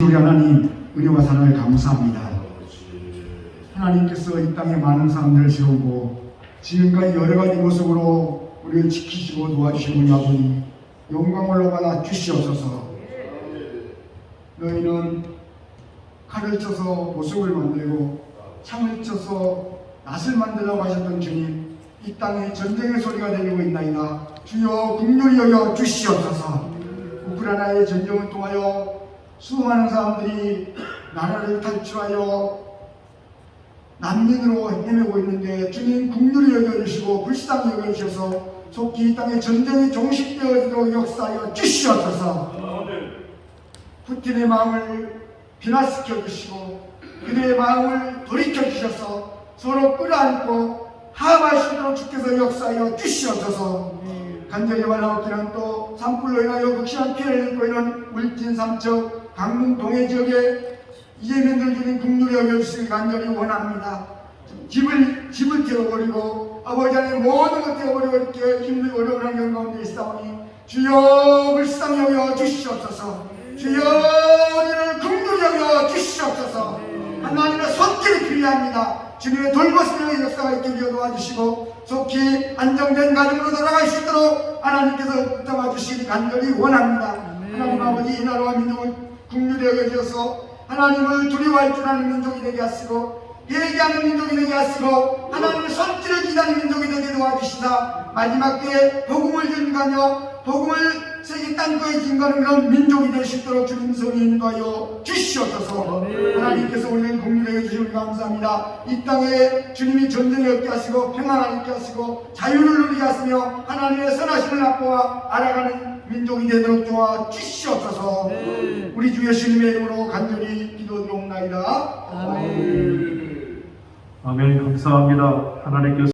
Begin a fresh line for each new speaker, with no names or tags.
우리 하나님 은혜와 사랑을 감사합니다. 하나님께서 이 땅에 많은 사람들을 세우고 지금까지 여러 가지 모습으로 우리를 지키시고 도와주신 우리 아버지 영광을 올라받아 주시옵소서. 너희는 칼을 쳐서 보석을 만들고 창을 쳐서 낫을 만들라고 하셨던 주님 이 땅에 전쟁의 소리가 들리고 있나이다. 주여 국률이 여겨 주시옵소서. 우크라이나의 전쟁을 통하여 수많은 사람들이 나라를 탈출하여 난민으로 헤매고 있는데 주님 국률이 여겨주시고 불쌍히 여겨주셔서 속히 이 땅에 전쟁이 종식되어지도록 역사하여 주시옵소서. 푸틴의 마음을 변화시켜 주시고 그들의 마음을 돌이켜 주셔서 서로 끌어안고 있도록 주께서 역사하여 주시옵소서 간절히 말하옵기는 또 산불로 인하여 극심한 피해를 입고 있는 울진 삼척 강릉 동해 지역에 이재명들 주님 국룰이 여겨주시기 간절히 원합니다. 집을 집을 태워버리고 아버지 안에 모든 것 태워버리고 이렇게 힘들고 어려운 환경 가운데 있사오니 주여 불쌍히 여겨 주시옵소서 주여 필요합니다. 주님의 돌보시는 역사가 있게 되어 도와주시고 속히 안정된 가정으로 돌아갈 수 있도록 하나님께서 붙잡아 주시기 간절히 원합니다. 하나님 아버지 이 나라와 민족을 국률에 여겨주셔서 하나님을 두려워할 줄 아는 민족이 되게 하시고 예기하는 민족이 되게 하시고 하나님의 손길을 기다리는 민족이 되게 도와주시다 마지막 때에 복음을 증가하며 복음을 세계 땅거에 증가하는 그런 민족이 될 수 있도록 주님 성이 인도하여 주시옵소서. 하나님께서 우리를 국률에 주시니 감사합니다. 이 땅에 주님이 전쟁이 없게 하시고 평안을 있게 하시고 자유를 누리게 하시며 하나님의 선하심을 맛보아 알아가는 민족이 되도록 도와 주시옵소서. 우리 주 예수님의 이름으로 간절히 기도드리옵나이다
아멘 감사합니다. 하나님께서